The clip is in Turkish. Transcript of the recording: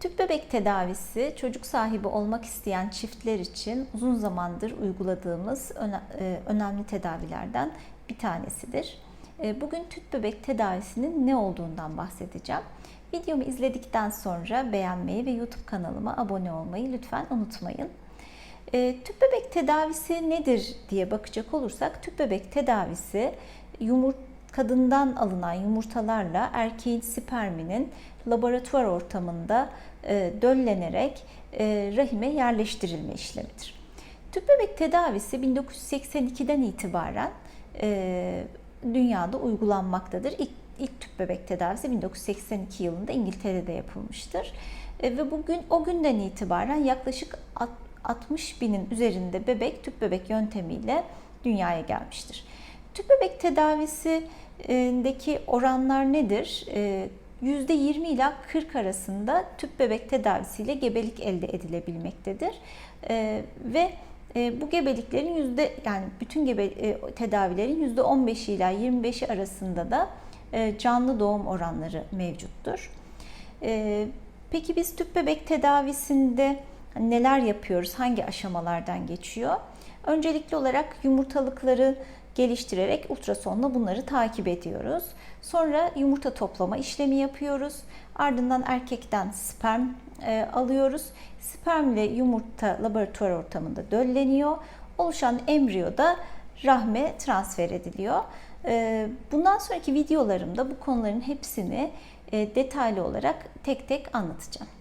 Tüp bebek tedavisi çocuk sahibi olmak isteyen çiftler için uzun zamandır uyguladığımız e, önemli tedavilerden bir tanesidir. E, Bugün tüp bebek tedavisinin ne olduğundan bahsedeceğim. Videomu izledikten sonra beğenmeyi ve YouTube kanalıma abone olmayı lütfen unutmayın. E, tüp bebek tedavisi nedir diye bakacak olursak tüp bebek tedavisi yumurt kadından alınan yumurtalarla erkeğin sperminin laboratuvar ortamında e, döllenerek e, rahime yerleştirilme işlemidir. Tüp bebek tedavisi 1982'den itibaren e, dünyada uygulanmaktadır. İlk, ilk tüp bebek tedavisi 1982 yılında İngiltere'de yapılmıştır. E, ve bugün o günden itibaren yaklaşık alt- 60 binin üzerinde bebek tüp bebek yöntemiyle dünyaya gelmiştir. Tüp bebek tedavisindeki oranlar nedir? E, %20 ila 40 arasında tüp bebek tedavisiyle gebelik elde edilebilmektedir. E, ve e, bu gebeliklerin yüzde yani bütün gebe e, tedavilerin yüzde 15 ila 25'i arasında da e, canlı doğum oranları mevcuttur. E, peki biz tüp bebek tedavisinde neler yapıyoruz? Hangi aşamalardan geçiyor? Öncelikli olarak yumurtalıkları geliştirerek ultrasonla bunları takip ediyoruz. Sonra yumurta toplama işlemi yapıyoruz. Ardından erkekten sperm e, alıyoruz. Spermle yumurta laboratuvar ortamında dölleniyor. Oluşan embriyo da rahme transfer ediliyor. E, bundan sonraki videolarımda bu konuların hepsini e, detaylı olarak tek tek anlatacağım.